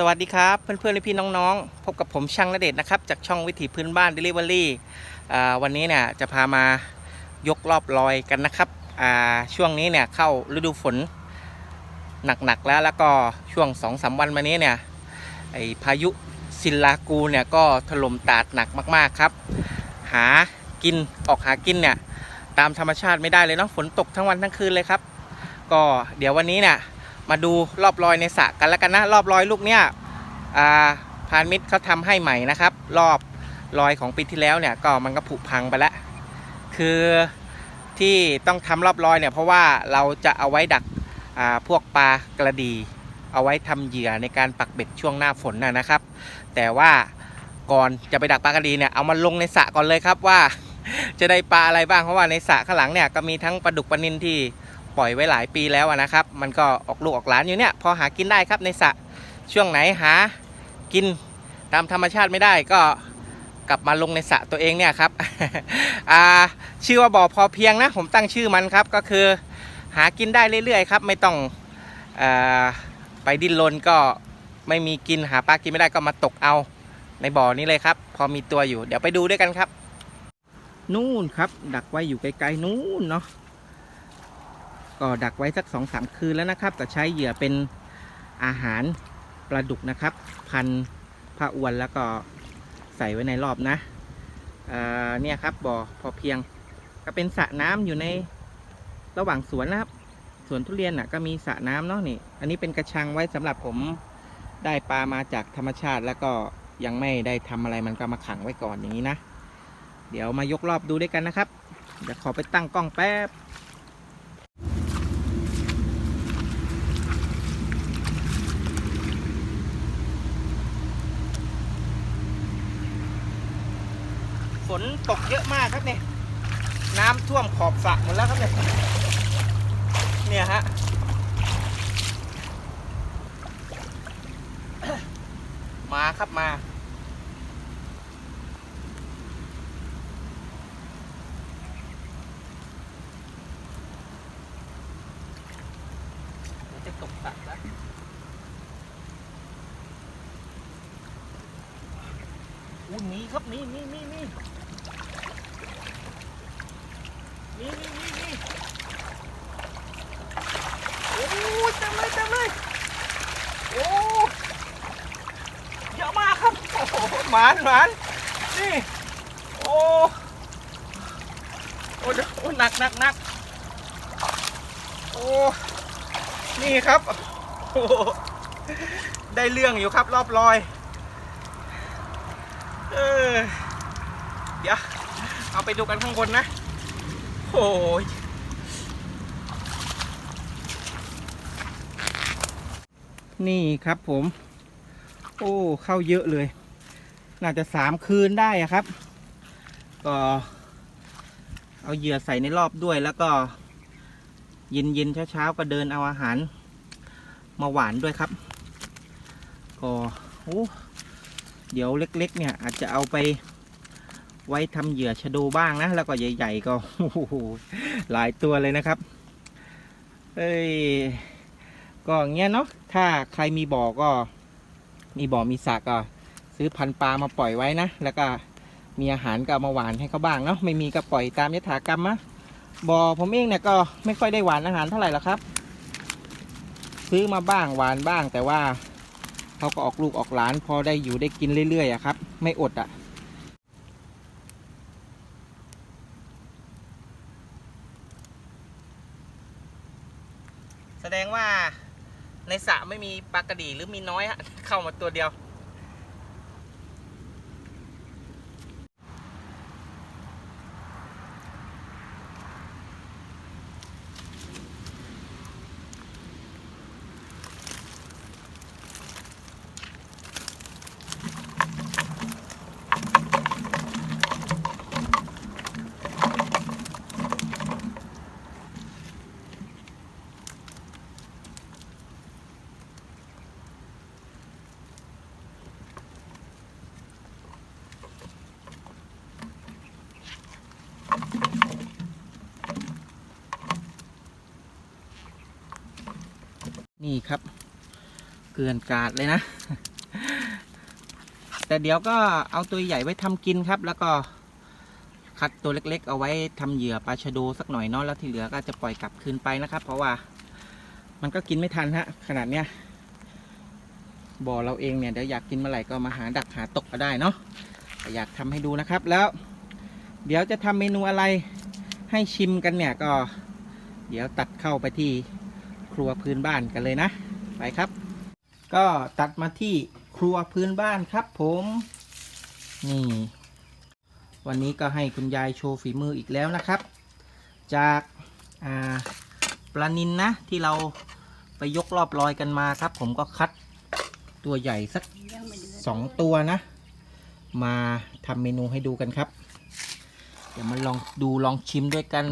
สวัสดีครับ เพื่อนๆและพี่น้องๆ พบกับผมช่างณเดชน์นะครับ จากช่องวิถีพื้นบ้าน Delivery อ่วันนี้เนี่ยจะพามายกรอบลอยกันนะครับช่วงนี้เนี่ยเข้าฤดูฝนหนักๆแล้วแล้วก็ช่วง2อสวันมานี้เนี่ยไอพายุซินลากูเนี่ยก็ถล่มตาดหนักมากๆครับ หากินออกหากินเนี่ยตามธรรมชาติไม่ได้เลยเนาะฝนตกทั้งวันทั้งคืนเลยครับ ก็เดี๋ยววันนี้เนี่ย มาดูรอบรอยในสระกันแล้วกันนะ รอบรอยลูกเนี้ยอ่าพานมิตรเขาทำให้ใหม่นะครับ รอบรอยของปีที่แล้วเนี่ยก็มันก็ผุพังไปแล้ว คือที่ต้องทำรอบรอยเนี่ยเพราะว่าเราจะเอาไว้ดักพวกปลากระดี เอาไว้ทำเหยื่อในการปักเบ็ดช่วงหน้าฝนนะนะครับ แต่ว่าก่อนจะไปดักปลากระดีเนี่ยเอามาลงในสระก่อนเลยครับว่า จะได้ปลาอะไรบ้างเพราะว่าในสระข้างหลังเนี่ยก็มีทั้งปลาดุกปลานินที่ ปล่อยไว้หลายปีแล้วอะนะครับ มันก็ออกลูกออกหลานอยู่เนี่ยพอหากินได้ครับในสระช่วงไหนหากินตามธรรมชาติไม่ได้ก็กลับมาลงในสระตัวเองเนี่ยครับอ่าชื่อว่าบ่อพอเพียงนะ ผมตั้งชื่อมันครับก็คือหากินได้เรื่อยๆครับ ไม่ต้องอไปดิ้นรนก็ไม่มีกินหาปลากินไม่ได้ก็มาตกเอาในบ่อนี้เลยครับ พอมีตัวอยู่เดี๋ยวไปดูด้วยกันครับ นู่นครับ ดักไว้อยู่ไกลๆนู่นเนาะ ก็ดักไว้สักสองสามคืนแล้วนะครับ ก็ใช้เหยื่อเป็นอาหารปลาดุกนะครับ พันผ้าอวนแล้วก็ใส่ไว้ในรอบนะเเนี่ยครับบ่อพอเพียง ก็เป็นสระน้ำอยู่ในระหว่างสวนนะครับสวนทุเรียนน่ะก็มีสระน้ำเนาะนี่ อันนี้เป็นกระชังไว้สำหรับผมได้ปลามาจากธรรมชาติแล้วก็ยังไม่ได้ทำอะไรมันก็มาขังไว้ก่อนอย่างนี้นะ เดี๋ยวมายกรอบดูด้วยกันนะครับ เดี๋ยวขอไปตั้งกล้องแป๊บ ฝนตกเยอะมากครับเนี่ยน้ำท่วมขอบสระหมดแล้วครับเนี่ยเนี่ยฮะมาครับมา จะตกสระแล้วอุ้มีครับมีมีมีมี นี่นี่นี่นี่โอ้ยเต็มเลยเต็มเลยโอ้เยอะมากครับโอ้โหหมานหมานนี่ โอ้โอ้เดี๋ยวโอ้หนักหนักหนักโอ้นี่ครับโอ้ได้เรื่องอยู่ครับรอบลอย เออเดี๋ยวเอาไปดูกันข้างบนนะโอ้ยนี่ครับผม โอ้ เข้าเยอะเลย น่าจะสามคืนได้ครับ ก็ เอาเหยื่อใส่ในรอบด้วยแล้วก็ เย็นเย็นเช้าๆก็เดินเอาอาหาร มาหวานด้วยครับ ก็โอ้เดี๋ยวเล็ก ๆ เนี่ย อาจจะเอาไปไว้ทำเหยื่อชะโดบ้างนะ แล้วก็ใหญ่ๆก็โอ้โหหลายตัวเลยนะครับเอ้ยก็อย่างเงี้ยเนาะถ้าใครมีบ่อก็ มีบ่อมีสระก็ ซื้อพันปลามาปล่อยไว้นะ แล้วก็มีอาหารก็เอามาหวานให้เขาบ้างเนาะไม่มีก็ปล่อยตามยถากรรมนะบ่อผมเองเนี่ยก็ไม่ค่อยได้หวานอาหารเท่าไหร่หรอกครับ ซื้อมาบ้างหวานบ้าง แต่ว่าเขาก็ออกลูกออกหลาน พอได้อยู่ได้กินเรื่อยๆอะครับ ไม่อดอะแสดงว่าในสระไม่มีปลากระดีหรือมีน้อยฮะเข้ามาตัวเดียว นี่ครับเกลือนกาดเลยนะ แต่เดี๋ยวก็เอาตัวใหญ่ไว้ทำกินครับ แล้วก็คัดตัวเล็ก ๆ เอาไว้ทำเหยื่อปลาชะโดสักหน่อยเนาะแล้วที่เหลือก็จะปล่อยกลับคืนไปนะครับ เพราะว่ามันก็กินไม่ทันฮะขนาดเนี้ยบ่อเราเองเนี่ยเดี๋ยวอยากกินเมื่อไหร่ก็มาหาดักหาตกก็ได้เนาะอยากทำให้ดูนะครับแล้ว เดี๋ยวจะทำเมนูอะไรให้ชิมกันเนี่ยก็ เดี๋ยวตัดเข้าไปที่ รัวพื้นบ้านกันเลยนะ ไปครับ ก็ตัดมาที่ครัวพื้นบ้านครับผม นี่ วันนี้ก็ให้คุณยายโชว์ฝีมืออีกแล้วนะครับ จากาปลานินนะที่เราไปยกรอบลอยกันมาครับ ผมก็คัดตัวใหญ่สักสองตัวนะ มาทำเมนูให้ดูกันครับ เดี๋ยวมาลองดูลองชิมด้วยกัน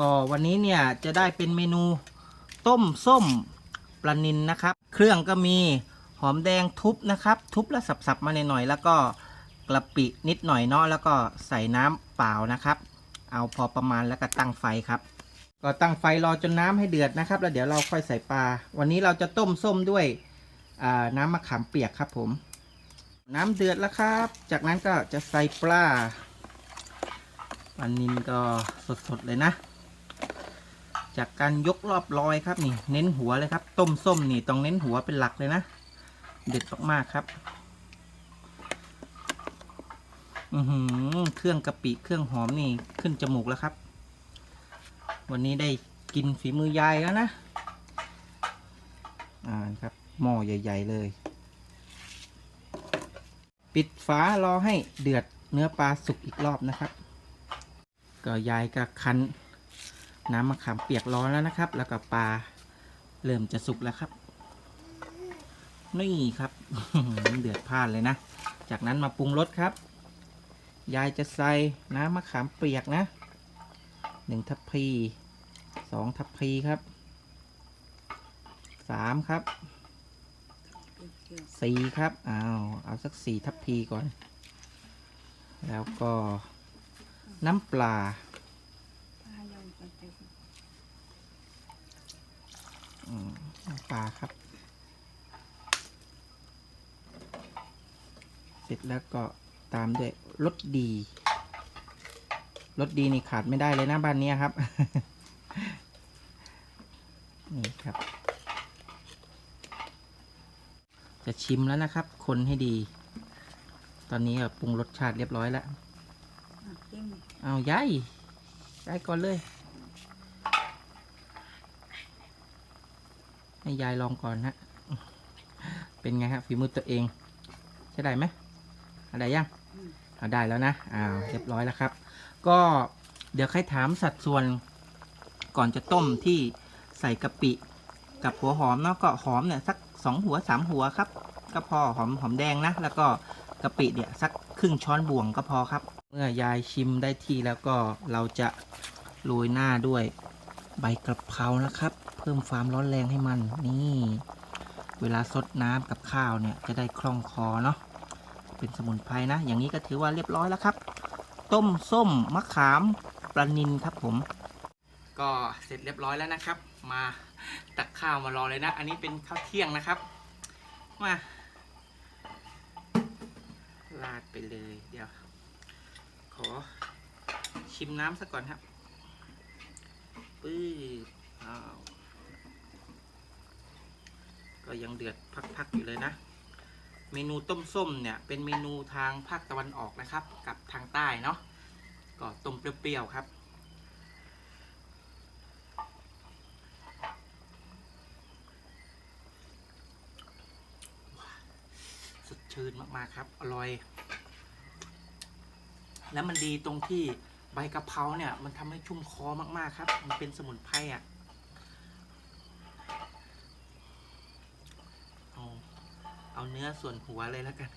ก็วันนี้เนี่ยจะได้เป็นเมนูต้มส้มปลานินนะครับ เครื่องก็มีหอมแดงทุบนะครับ ทุบแล้วสับๆมาหน่อยๆแล้วก็กระปินิดหน่อยเนาะแล้วก็ใส่น้ำเปล่านะครับ เอาพอประมาณแล้วก็ตั้งไฟครับ ก็ตั้งไฟรอจนน้ำให้เดือดนะครับ แล้วเดี๋ยวเราค่อยใส่ปลา วันนี้เราจะต้มส้มด้วยน้ำมะขามเปียกครับผม น้ำเดือดแล้วครับ จากนั้นก็จะใส่ปลาปลานินก็สดๆเลยนะ จากการยกรอบลอยครับนี่ เน้นหัวเลยครับ ต้มส้มนี่ต้องเน้นหัวเป็นหลักเลยนะ เด็ดมากๆครับ อือหือเครื่องกะปิเครื่องหอมนี่ขึ้นจมูกแล้วครับ วันนี้ได้กินฝีมือยายแล้วนะ อ่าครับหม้อใหญ่ ๆ เลย ปิดฝารอให้เดือดเนื้อปลาสุกอีกรอบนะครับ ก็ยายก็คั้น น้ำมะขามเปียกร้อนแล้วนะครับ แล้วก็ปลาเริ่มจะสุกแล้วครับ นี่ครับเดือดพล่านเลยนะ จากนั้นมาปรุงรสครับ ยายจะใส่น้ำมะขามเปียกนะหนึ่งทัพพีสองทัพพีครับสามครับสี่ครับอ้าวเอาสักสี่ทัพพีก่อน แล้วก็น้ำปลา อืมน้ำ ปลาครับ เสร็จแล้วก็ตามด้วยรสดีรสดีนี่ขาดไม่ได้เลยนะบ้านเนี้ยครับ นี่ครับ จะชิมแล้วนะครับ คนให้ดี ตอนนี้ก็ปรุงรสชาติเรียบร้อยแล้ว เอายายยายก่อนเลย ให้ยายลองก่อนฮะเป็นไงฮะฝีมือตัวเองใช่ได้ไหมเอาได้ยังอืมเอาได้แล้วนะอ้าวเรียบร้อยแล้วครับ ก็เดี๋ยวใครถามสัดส่วนก่อนจะต้มที่ใส่กะปิกับหัวหอมเนาะก็หอมเนี่ยสักสองหัวสามหัวครับก็พอหอมหอมแดงนะ แล้วก็กะปิเนี่ยสักครึ่งช้อนบ่วงก็พอครับ เมื่อยายชิมได้ที่แล้วก็เราจะโรยหน้าด้วยใบกระเพรานะครับ เพิ่มความร้อนแรงให้มัน นี่ เวลาซดน้ำกับข้าวเนี่ยจะได้คล่องคอเนาะเป็นสมุนไพรนะ อย่างนี้ก็ถือว่าเรียบร้อยแล้วครับ ต้มส้มมะขามปลานินครับผม ก็เสร็จเรียบร้อยแล้วนะครับ มาตักข้าวมารอเลยนะ อันนี้เป็นข้าวเที่ยงนะครับ มาลาดไปเลยเดี๋ยว ขอชิมน้ำซะก่อนครับปื้ดอ้าว ก็ยังเดือดพักๆอยู่เลยนะ เมนูต้มส้มเนี่ย เป็นเมนูทางภาคตะวันออกนะครับ กับทางใต้เนาะก็ต้มเปรี้ยวๆครับสดชื่นมากๆครับ อร่อย แล้วมันดีตรงที่ใบกะเพราเนี่ย มันทำให้ชุ่มคอมากๆครับ มันเป็นสมุนไพรอะอา เอาเนื้อส่วนหัวเลยแล้วกัน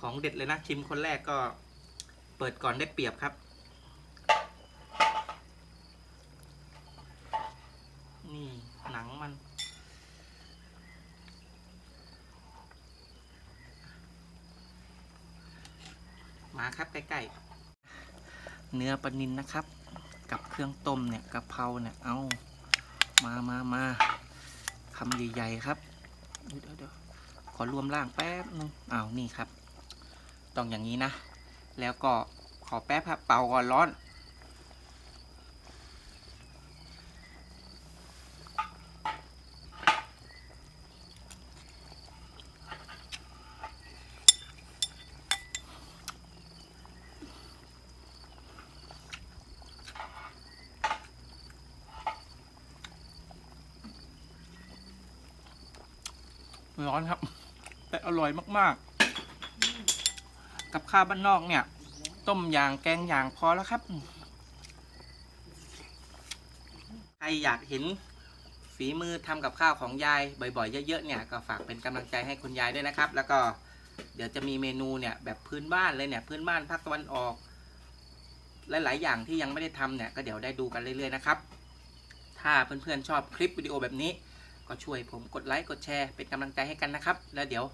ของเด็ดเลยนะชิมคนแรกก็เปิดก่อนได้เปรียบครับ นี่หนังมัน มาครับใกล้ๆ เนื้อปลานินนะครับ กับเครื่องต้มเนี่ยกะเพราเนี่ย เอามามามาคำใหญ่ ๆ ครับ เดี๋ยวเดี๋ยว อรวมร่างแป๊บนึงอ้าวนี่ครับ ต้องอย่างนี้นะ แล้วก็ขอแป๊บครับเป่าก่อนร้อน ร้อนครับ แต่อร่อยมากๆ กับข้าวบ้านนอกเนี่ย ต้มอย่างแกงอย่างพอแล้วครับใครอยากเห็นฝีมือทำกับข้าวของยายบ่อยๆ เยอะๆเนี่ยก็ฝากเป็นกำลังใจให้คุณยายด้วยนะครับ แล้วก็เดี๋ยวจะมีเมนูเนี่ยแบบพื้นบ้านเลยเนี่ยพื้นบ้านภาคตะวันออกหลายๆอย่างที่ยังไม่ได้ทำเนี่ยก็เดี๋ยวได้ดูกันเรื่อยๆนะครับ ถ้าเพื่อนๆชอบคลิปวิดีโอแบบนี้ ก็ช่วยผมกดไลค์กดแชร์เป็นกำลังใจให้กันนะครับ แล้วเดี๋ยว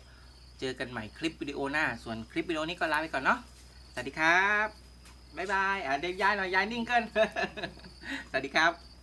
เจอกันใหม่คลิปวิดีโอหน้า ส่วนคลิปวิดีโอนี้ก็ลาไปก่อนเนาะสวัสดีครับบ๊ายบายอะเดี๋ยวย้ายหน่อยย้ายนิ่งเกินสวัสดีครับ